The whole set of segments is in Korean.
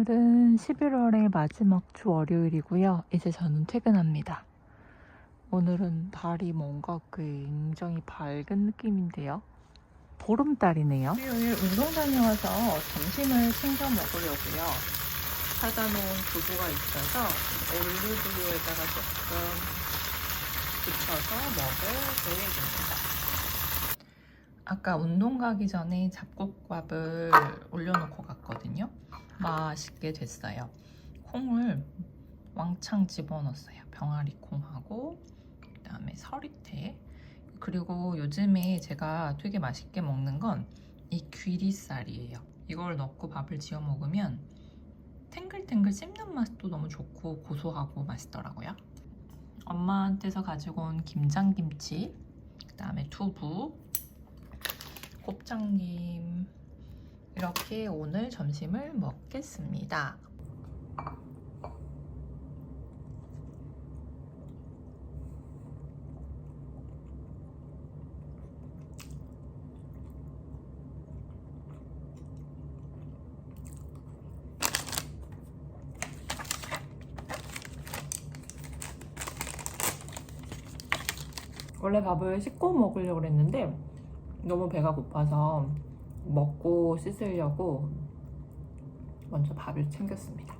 오늘은 11월의 마지막 주 월요일이고요. 이제 저는 퇴근합니다. 오늘은 달이 뭔가 굉장히 밝은 느낌인데요. 보름달이네요. 일요일 운동 다녀와서 점심을 챙겨 먹으려고요. 사다 놓은 두부가 있어서 올리브유에다가 조금 붙여서 먹을 계획입니다. 아까 운동 가기 전에 잡곡밥을 올려놓고 갔거든요. 맛있게 됐어요. 콩을 왕창 집어넣었어요. 병아리 콩하고 그다음에 서리태 그리고 요즘에 제가 되게 맛있게 먹는 건 이 귀리살이에요. 이걸 넣고 밥을 지어 먹으면 탱글탱글 씹는 맛도 너무 좋고 고소하고 맛있더라고요. 엄마한테서 가지고 온 김장김치, 그 다음에 두부, 곱창김 이렇게 오늘 점심을 먹겠습니다. 원래 밥을 씻고 먹으려고 했는데 너무 배가 고파서 먹고 씻으려고 먼저 밥을 챙겼습니다.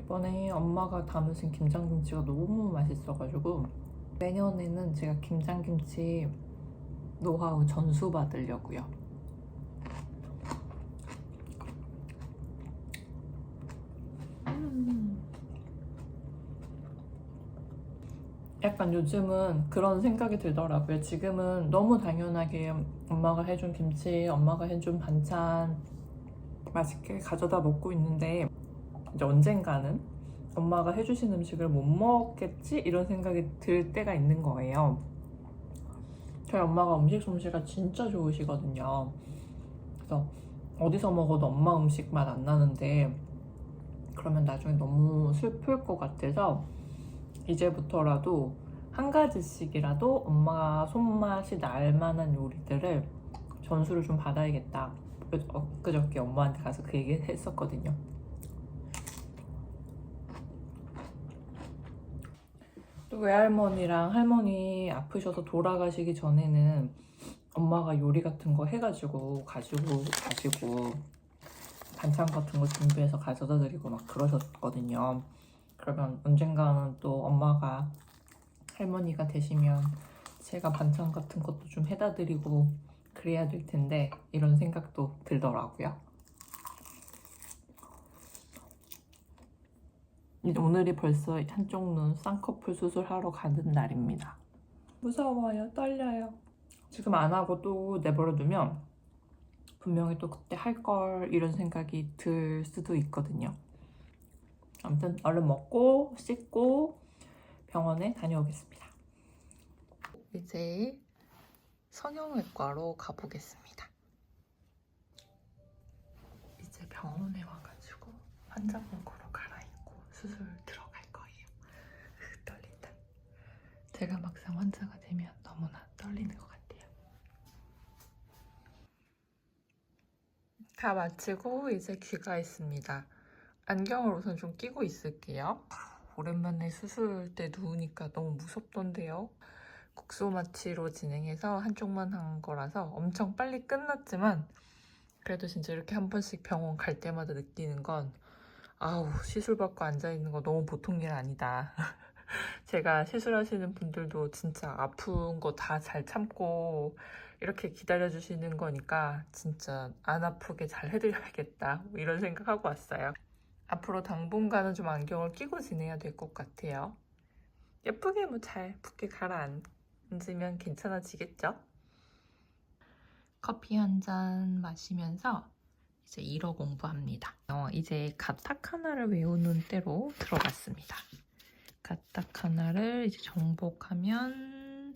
이번에 엄마가 담으신 김장김치가 너무 맛있어가지고 내년에는 제가 김장김치 노하우 전수 받으려고요. 약간 요즘은 그런 생각이 들더라고요. 지금은 너무 당연하게 엄마가 해준 김치, 엄마가 해준 반찬 맛있게 가져다 먹고 있는데 이제 언젠가는 엄마가 해주신 음식을 못 먹겠지? 이런 생각이 들 때가 있는 거예요. 저희 엄마가 음식 솜씨가 진짜 좋으시거든요. 그래서 어디서 먹어도 엄마 음식 맛 안 나는데 그러면 나중에 너무 슬플 것 같아서 이제부터라도 한 가지씩이라도 엄마 손맛이 날 만한 요리들을 전수를 좀 받아야겠다. 엊그저께 엄마한테 가서 그 얘기 했었거든요. 또 외할머니랑 할머니 아프셔서 돌아가시기 전에는 엄마가 요리 같은 거 해가지고 가지고 가지고 반찬 같은 거 준비해서 가져다 드리고 막 그러셨거든요. 그러면 언젠가는 또 엄마가 할머니가 되시면 제가 반찬 같은 것도 좀 해다 드리고 그래야 될 텐데 이런 생각도 들더라고요. 이제 오늘이 벌써 한쪽 눈 쌍꺼풀 수술하러 가는 날입니다. 무서워요, 떨려요. 지금 안 하고 또 내버려 두면 분명히 또 그때 할 걸 이런 생각이 들 수도 있거든요. 아무튼 얼른 먹고 씻고 병원에 다녀오겠습니다. 이제 성형외과로 가보겠습니다. 이제 병원에 와가지고 환자복으로 갈아입고 수술 들어갈 거예요. 으, 떨린다. 제가 막상 환자가 되면 너무나 떨리는 것 같아요. 다 마치고 이제 귀가했습니다. 안경을 우선 좀 끼고 있을게요. 오랜만에 수술 때 누우니까 너무 무섭던데요. 국소 마취로 진행해서 한쪽만 한 거라서 엄청 빨리 끝났지만 그래도 진짜 이렇게 한 번씩 병원 갈 때마다 느끼는 건 아우 시술 받고 앉아 있는 거 너무 보통 일 아니다. 제가 시술하시는 분들도 진짜 아픈 거 다 잘 참고 이렇게 기다려 주시는 거니까 진짜 안 아프게 잘 해드려야겠다 뭐 이런 생각하고 왔어요. 앞으로 당분간은 좀 안경을 끼고 지내야 될 것 같아요. 예쁘게 뭐 잘 붓게 가라앉으면 괜찮아지겠죠? 커피 한 잔 마시면서 이제 일어 공부합니다. 어, 이제 가타카나를 외우는 때로 들어갔습니다. 가타카나를 이제 정복하면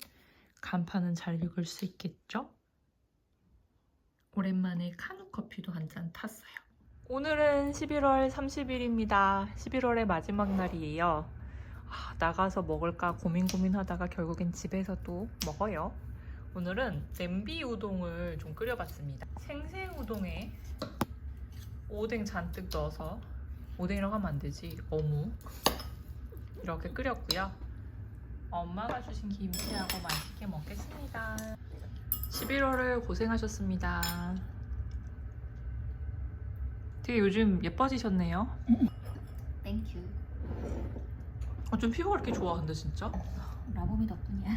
간판은 잘 읽을 수 있겠죠? 오랜만에 카누 커피도 한 잔 탔어요. 오늘은 11월 30일입니다. 11월의 마지막 날이에요. 아, 나가서 먹을까 고민 고민하다가 결국엔 집에서 또 먹어요. 오늘은 냄비 우동을 좀 끓여봤습니다. 생생 우동에 오뎅 잔뜩 넣어서 오뎅이라고 하면 안 되지 어묵 이렇게 끓였고요. 엄마가 주신 김치하고 맛있게 먹겠습니다. 11월을 고생하셨습니다. 되게 요즘 예뻐지셨네요. 땡큐. 어, 좀 피부가 이렇게 좋아 근데 진짜? 라보미 덕분이야.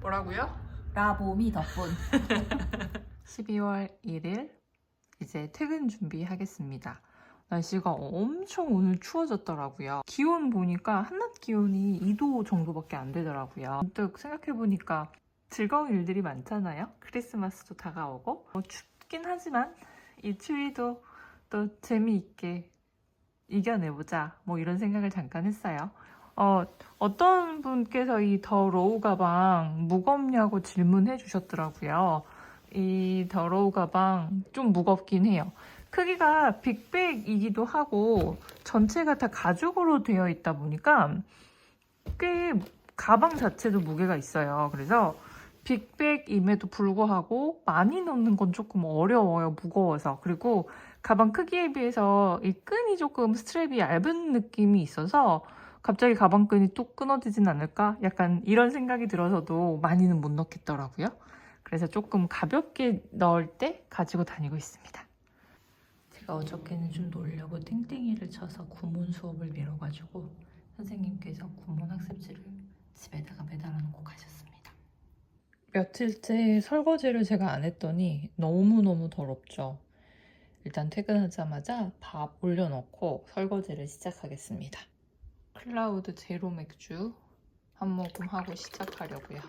뭐라고요? 라보미 덕분. 12월 1일 이제 퇴근 준비하겠습니다. 날씨가 엄청 오늘 추워졌더라고요. 기온 보니까 한낮 기온이 2도 정도밖에 안 되더라고요. 문득 생각해보니까 즐거운 일들이 많잖아요. 크리스마스도 다가오고 뭐 춥긴 하지만 이 추위도 또 재미있게 이겨내보자 뭐 이런 생각을 잠깐 했어요. 어, 어떤 분께서 이 더 로우 가방 무겁냐고 질문해 주셨더라고요. 이 더 로우 가방 좀 무겁긴 해요. 크기가 빅백이기도 하고 전체가 다 가죽으로 되어 있다 보니까 꽤 가방 자체도 무게가 있어요. 그래서 빅백임에도 불구하고 많이 넣는 건 조금 어려워요. 무거워서. 그리고 가방 크기에 비해서 이 끈이 조금 스트랩이 얇은 느낌이 있어서 갑자기 가방끈이 뚝 끊어지진 않을까? 약간 이런 생각이 들어서도 많이는 못 넣겠더라고요. 그래서 조금 가볍게 넣을 때 가지고 다니고 있습니다. 제가 어저께는 좀 놀려고 땡땡이를 쳐서 구몬 수업을 미뤄가지고 선생님께서 구몬 학습지를 집에다가 매달아 놓고 가셨습니다. 며칠째 설거지를 제가 안 했더니 너무너무 더럽죠. 일단 퇴근하자마자 밥 올려놓고 설거지를 시작하겠습니다. 클라우드 제로 맥주 한 모금 하고 시작하려고요.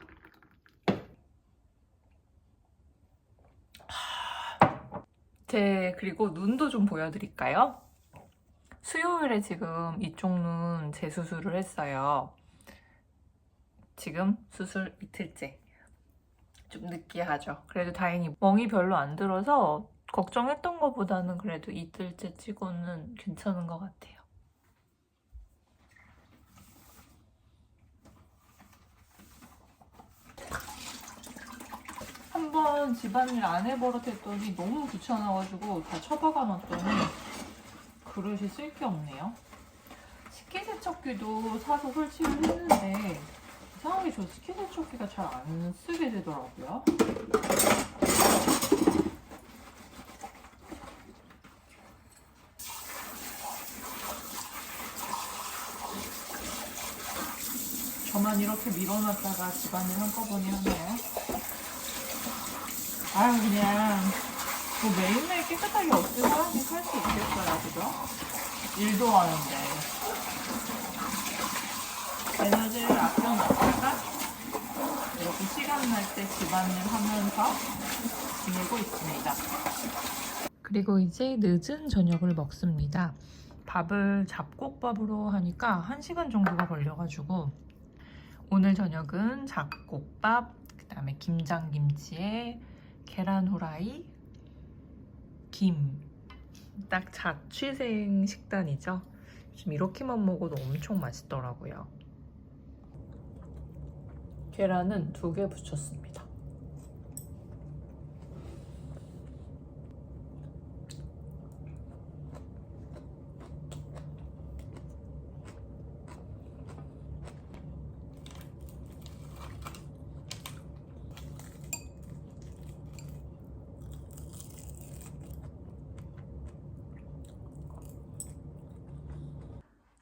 제 그리고 눈도 좀 보여드릴까요? 수요일에 지금 이쪽 눈 재수술을 했어요. 지금 수술 이틀째. 좀 느끼하죠. 그래도 다행히 멍이 별로 안 들어서 걱정했던 것보다는 그래도 이틀째 치고는 괜찮은 것 같아요. 한번 집안일 안 해버릇 했더니 너무 귀찮아가지고 다 처박아 놨더니 그릇이 쓸 게 없네요. 식기세척기도 사서 설치를 했는데 이상하게 저 식기세척기가 잘 안 쓰게 되더라고요. 저만 이렇게 밀어놨다가 집안일 한꺼번에 하네요. 아유 그냥. 뭐 매일매일 깨끗하게 없으면 사람이 살 수 있겠어요 그죠? 일도 하는데. 에너지를 아껴놨다가 이렇게 시간 날 때 집안일 하면서 지내고 있습니다. 그리고 이제 늦은 저녁을 먹습니다. 밥을 잡곡밥으로 하니까 1시간 정도가 걸려가지고 오늘 저녁은 잡곡밥 그 다음에 김장김치에 계란 후라이, 김. 딱 자취생 식단이죠. 지금 이렇게만 먹어도 엄청 맛있더라고요. 계란은 두 개 붙였습니다.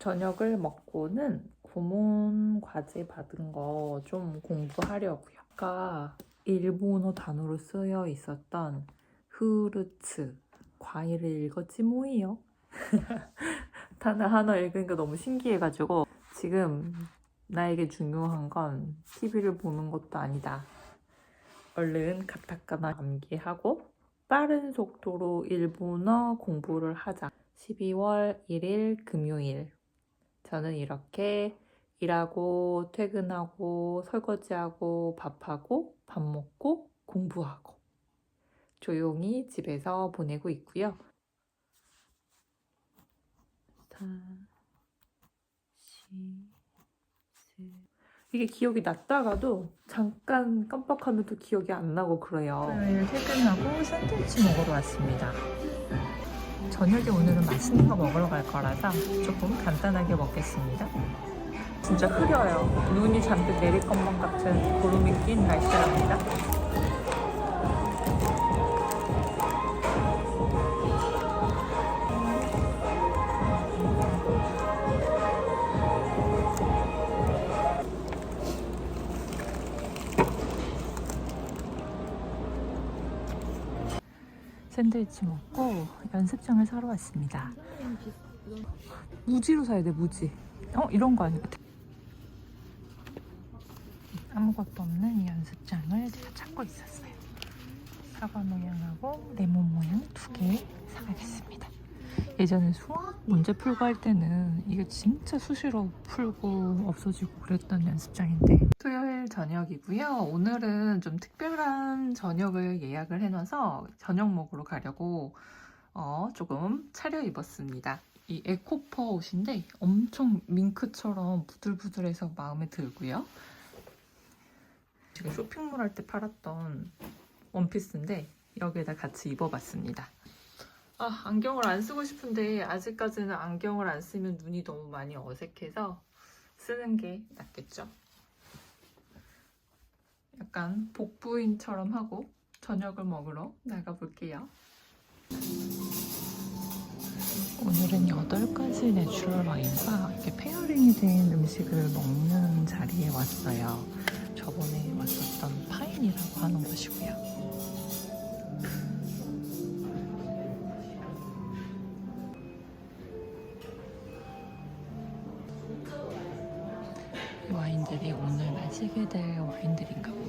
저녁을 먹고는 구몬 과제 받은 거 좀 공부하려고요. 아까 일본어 단어로 쓰여 있었던 후르츠 과일을 읽었지 뭐예요. 단어 하나 읽으니까 너무 신기해가지고 지금 나에게 중요한 건 TV를 보는 것도 아니다. 얼른 카타카나 암기하고 빠른 속도로 일본어 공부를 하자. 12월 1일 금요일. 저는 이렇게 일하고 퇴근하고 설거지하고 밥하고 밥 먹고 공부하고 조용히 집에서 보내고 있고요. 4, 10, 이게 기억이 났다가도 잠깐 깜빡하면 또 기억이 안 나고 그래요. 토요일 퇴근하고 샌드위치 먹으러 왔습니다. 저녁에 오늘은 맛있는 거 먹으러 갈 거라서 조금 간단하게 먹겠습니다. 진짜 흐려요. 눈이 잔뜩 내릴 것만 같은 구름이 낀 날씨랍니다. 샌드위치 먹고 연습장을 사러 왔습니다. 무지로 사야 돼, 무지. 어, 이런 거 아니고. 아무것도 없는 이 연습장을 제가 찾고 있었어요. 사과 모양하고 레몬 모양 두 개 사가겠습니다. 예전에 수학 문제 풀고 할 때는 이게 진짜 수시로 풀고 없어지고 그랬던 연습장인데 토요일 저녁이고요. 오늘은 좀 특별한 저녁을 예약을 해놔서 저녁 먹으러 가려고 어, 조금 차려 입었습니다. 이 에코퍼 옷인데 엄청 밍크처럼 부들부들해서 마음에 들고요. 지금 쇼핑몰 할 때 팔았던 원피스인데 여기에다 같이 입어봤습니다. 아, 안경을 안 쓰고 싶은데 아직까지는 안경을 안 쓰면 눈이 너무 많이 어색해서 쓰는 게 낫겠죠. 약간 복부인처럼 하고 저녁을 먹으러 나가볼게요. 오늘은 8가지 내추럴 와인과 이렇게 페어링이 된 음식을 먹는 자리에 왔어요. 저번에 왔었던 파인이라고 하는 곳이고요. 이 와인들이 오늘 마시게 될 와인들인가 봅니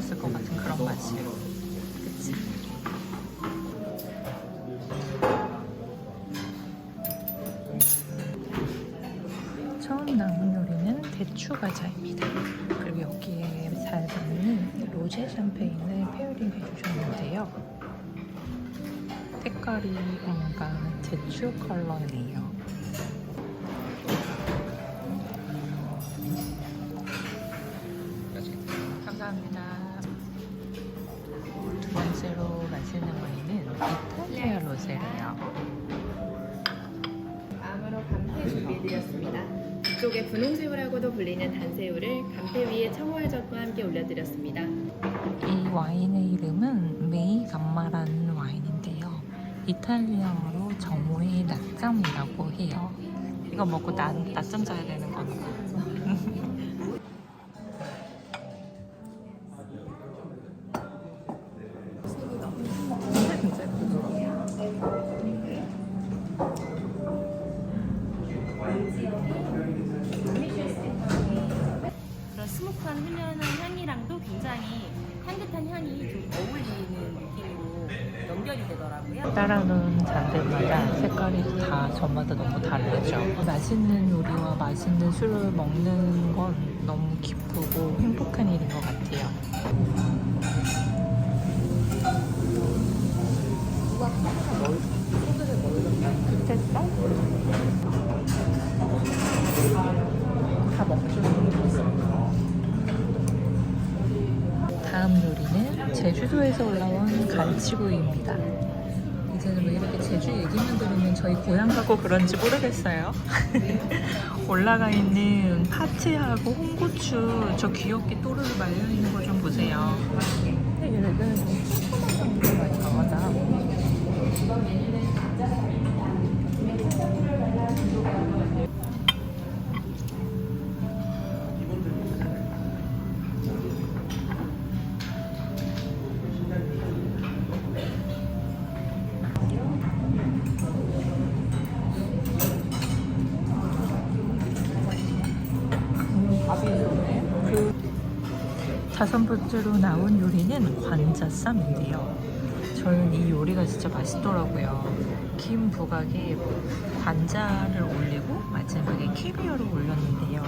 먹었을 것 같은 그런 맛이에요. 그치? 처음 나온 요리는 대추 과자입니다. 그리고 여기에 잘 맞는 로제 샴페인을 페어링 해주셨는데요. 색깔이 뭔가 대추 컬러네요. 이쪽에 분홍새우라고도 불리는 단새우를 감태 위에 청월젓과 함께 올려드렸습니다. 이 와인의 이름은 메이 감마라는 와인인데요. 이탈리아어로 정오의 낮잠이라고 해요. 이거 먹고 낮, 낮잠 자야 되는 거나 향이 좀 어울리는 느낌으로 연결이 되더라고요. 따라놓은 잔들마다 색깔이 다 저마다 너무 다르죠. 맛있는 요리와 맛있는 술을 먹는 건 너무 기쁘고 행복한 일인 것 같아요. 됐어? 다 제주도에서 올라온 갈치구이입니다. 이제는 왜 이렇게 제주 얘기만 들으면 저희 고향 가고 그런지 모르겠어요. 올라가 있는 파채하고 홍고추 저 귀엽게 또르르 말려 있는 거 좀 보세요. 얘네들 좀 많이 강하다. 요리는 관자쌈인데요. 저는 이 요리가 진짜 맛있더라고요. 김 부각에 관자를 올리고 마지막에 캐비어를 올렸는데요.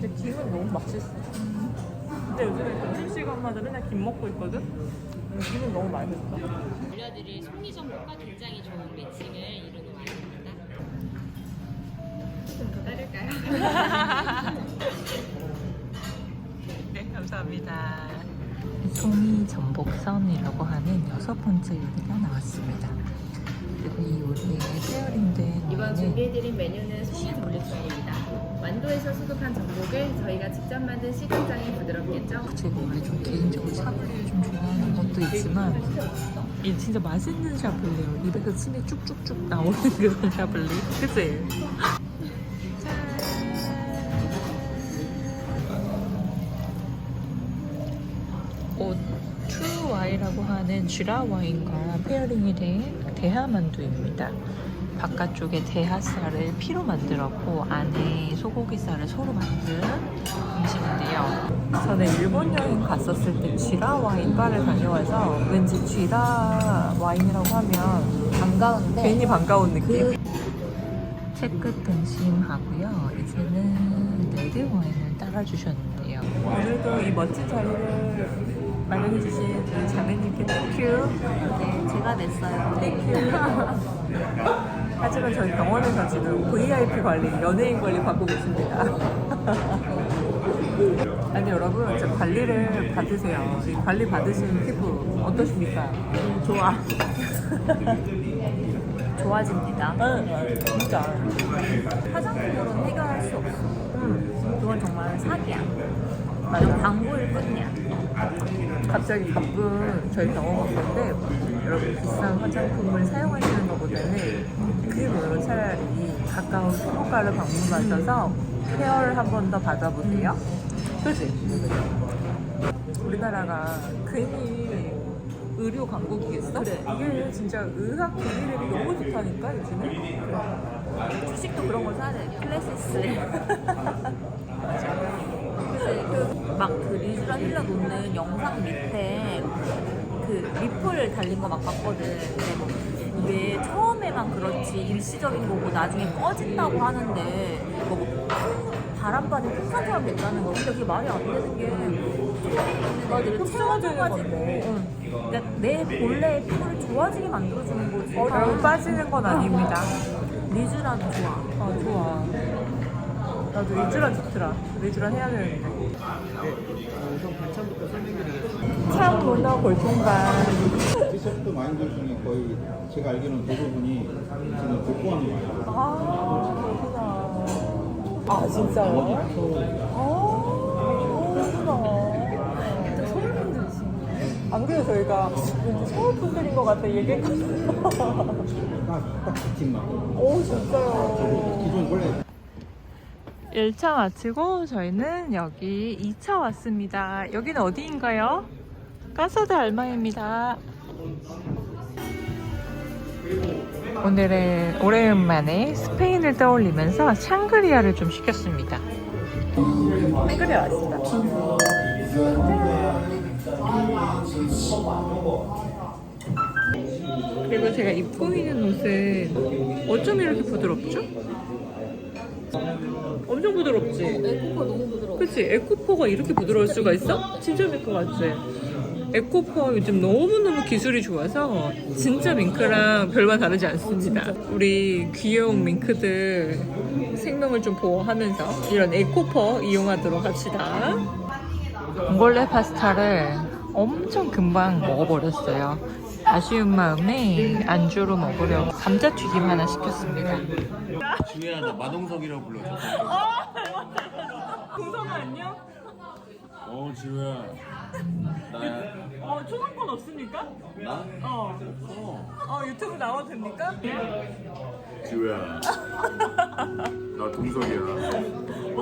근데 김은 너무 맛있어. 근데 요즘에 점심시간 마다 맨날 김 먹고 있거든? 음, 김은 너무 맛있어. 송이 전복과 굉장히 좋은 매칭을 이루는 와인 좀더 따를까요? 네, 감사합니다. 송이 전복선이라고 하는 여섯 번째 요리가 나왔습니다. 그리고 이 요리에 페어링된 이번 준비해드린 메뉴는 송이 전복살입니다. 완도에서 수급한 전복을 저희가 직접 만든 시금장에 부드럽겠죠? 제가 원래 좀 개인적으로 샤블리를 좀 좋아하는 것도 있지만 이 진짜 맛있는 샤블리예요. 입에서 침이 쭉쭉쭉 나오는 그런 샤블리. 그치? 오투와이라고 하는 쥐라 와인과 페어링이 된 대하 만두입니다. 바깥쪽에 대하살을 피로 만들었고 안에 소고기살을 소로 만든 음식인데요. 저는 일본 여행 갔었을 때 쥐라 와인 바를 다녀와서 왠지 쥐라 와인이라고 하면 반가운데 괜히 반가운 느낌. 채끝 등심하고요. 이제는 레드 와인을 따라주셨는데요. 오늘도 이 멋진 자리를 마련해주신 우리 자매님께 땡큐. 네, 제가 냈어요. 하지만 저희 병원에서 지금 VIP 관리, 연예인 관리 받고 계십니다. 아니 여러분, 저 관리를 받으세요. 이 관리 받으신 피부 어떠십니까? 좋아. 좋아집니다. 응, 진짜. 화장품으로는 해결할 수 없어. 응. 그건 정말 사기야. 맞아, 광고일 뿐이야. 갑자기 바쁜 저희 병원 갈 건데 여러분 비싼 화장품을 사용하시는 것보다는 그림으로 차라리 가까운 피부과를 방문하셔서 케어를 한 번 더 받아보세요. 그지? 우리나라가 괜히 의료 강국이겠어? 그래. 이게 진짜 의학 기기력이 너무 좋다니까 요즘에. 주식도 그런 걸 사야 돼. 클래시스. 그막그 리쥬라 힐러 놓는 영상 밑에 그 리플 달린 거 막 봤거든. 근데 뭐 이게 처음에만 그렇지 일시적인 거고 나중에 꺼진다고 하는데 뭐 바람바람에 풍산처럼 됐다는 거. 근데 그게 말이 안 되는 게 맞아. 응. 그러니까 내 본래의 피부를 좋아지게 만들어주는 거지. 어, 너무 빠지는 건 아닙니다. 리쥬라는 좋아. 아 좋아. 나도 리쥬란 좋더라. 리쥬란 해야 되는데. 참 문화 골동반. 티셔츠 마인드 중에 거의 제가 알기로는 대부분이 지금 복구하는 거예요. 아 그렇구나. 아 진짜요? 아 그렇구나. 안 그래도 저희가 왠지 서울 분들인 것 같아 얘기했거든요. 딱딱그 팀만. 오 진짜요. 기존 원래 1차 마치고 저희는 여기 2차 왔습니다. 여기는 어디인가요? 까사드 알마입니다. 오늘은 오랜만에 스페인을 떠올리면서 샹그리아를 좀 시켰습니다. 샹그리아 왔습니다. 그리고 제가 입고 있는 옷은 어쩜 이렇게 부드럽죠? 엄청 부드럽지? 에코가 너무 부드러워. 그치? 에코퍼가 이렇게 부드러울 수가 있어? 진짜 밍크 같지? 에코퍼 요즘 너무너무 기술이 좋아서 진짜 밍크랑 별반 다르지 않습니다. 우리 귀여운 밍크들 생명을 좀 보호하면서 이런 에코퍼 이용하도록 합시다. 봉골레 파스타를 엄청 금방 먹어버렸어요. 아쉬운 마음에 안주로 먹으려고 감자튀김 하나 시켰습니다. 주혜야 나 마동석이라고 불러줘 동성아 안녕? 어 지우야 나야 어, 초상권 없습니까? 나? 어. 어 어, 유튜브 나와도 됩니까? 지우야 나 동석이야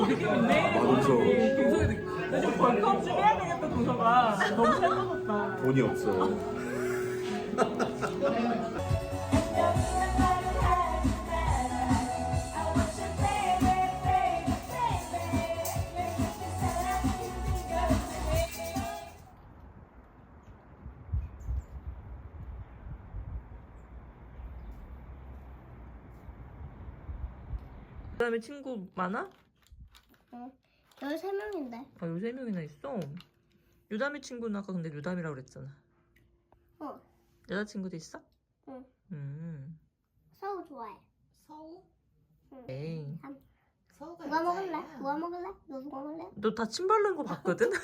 느낌 있네. 마동석 동석이 나 지금 벌크업 좀 해야 되겠다, 동석아. 너무 살쪄졌다. 돈이 없어 그 다음에 친구 많아? 여기 세 명인데. 아, 여기 세 명이나 있어. 유담이 친구는 아까 근데 유담이라고 그랬잖아. 어. 여자친구도 있어? 응. 음. 서우 좋아해. 서우? 에이. 서우가 누가 먹을래? 누가 먹을래? 너 누가 먹을래? 너 다 침 바르는 거 봤거든?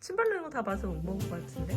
침 바르는 거 다 봐서 못 먹은 거 같은데?